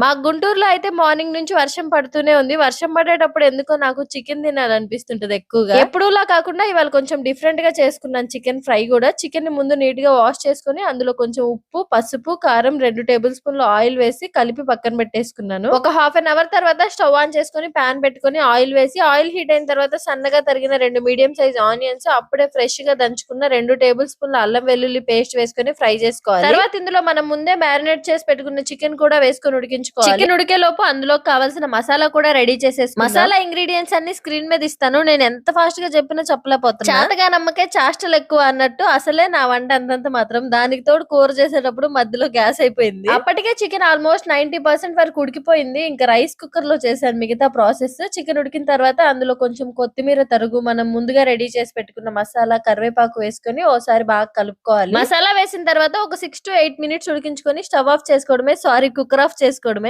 మా గుంటూరులో అయితే మార్నింగ్ నుంచి వర్షం పడుతూనే ఉంది. వర్షం పడేటప్పుడు ఎందుకో నాకు చికెన్ తినాలనిపిస్తుంటది ఎక్కువగా. ఎప్పుడులా కాకుండా ఇవాళ కొంచెం డిఫరెంట్గా చేసుకున్నాను చికెన్ ఫ్రై కూడా. చికెన్ని ముందు నీట్గా వాష్ చేసుకుని అందులో కొంచెం ఉప్పు పసుపు కారం రెండు టేబుల్ స్పూన్లు ఆయిల్ వేసి కలిపి పక్కన పెట్టేసుకున్నాను. ఒక హాఫ్ అన్ అవర్ తర్వాత స్టవ్ ఆన్ చేసుకుని పాన్ పెట్టుకుని ఆయిల్ వేసి ఆయిల్ హీట్ అయిన తర్వాత సన్నగా తరిగిన రెండు మీడియం సైజ్ ఆనియన్స్ అప్పుడే ఫ్రెష్గా దంచుకున్న రెండు టేబుల్ స్పూన్ల అల్లం వెల్లుల్లి పేస్ట్ వేసుకుని ఫ్రై చేసుకోవాలి. తర్వాత ఇందులో మనం ముందే మ్యారినేట్ చేసి పెట్టుకున్న చికెన్ కూడా వేసుకొని ఉడికించుకోవాలి చికెన్ ఉడికే లోపు అందులో కావాల్సిన మసాలా కూడా రెడీ చేసేసి మసాలా ఇంగ్రీడియంట్స్ అన్ని స్క్రీన్ మీద ఇస్తాను. నేను ఎంత ఫాస్ట్గా చెప్పినా చెప్పలేకపోతున్నా. చాతగా నమ్మకే చాష్టలు ఎక్కువ అన్నట్టు అసలే నా వంట అంతంత మాత్రం దానికి తోడు కూర చేసేటప్పుడు మధ్యలో గ్యాస్ అయిపోయింది. అప్పటికే చికెన్ ఆల్మోస్ట్ నైన్టీ పర్సెంట్ వరకు ఉడికిపోయింది. ఇంకా రైస్ కుక్కర్లో చేశాను మిగతా ప్రాసెస్. చికెన్ ఉడికిన తర్వాత అందులో కొంచెం కొత్తిమీర తరుగు మనం ముందుగా రెడీ చేసి పెట్టుకున్న మసాలా కరివేపాకు వేసుకొని ఓసారి బాగా కలుపుకోవాలి. మసాలా వేసిన తర్వాత ఒక సిక్స్ టు ఎయిట్ మినిట్స్ ఉడికించుకొని స్టవ్ ఆఫ్ చేసుకోవడమే. సారీ కుక్కర్ ఆఫ్ చేసుకోవడమే.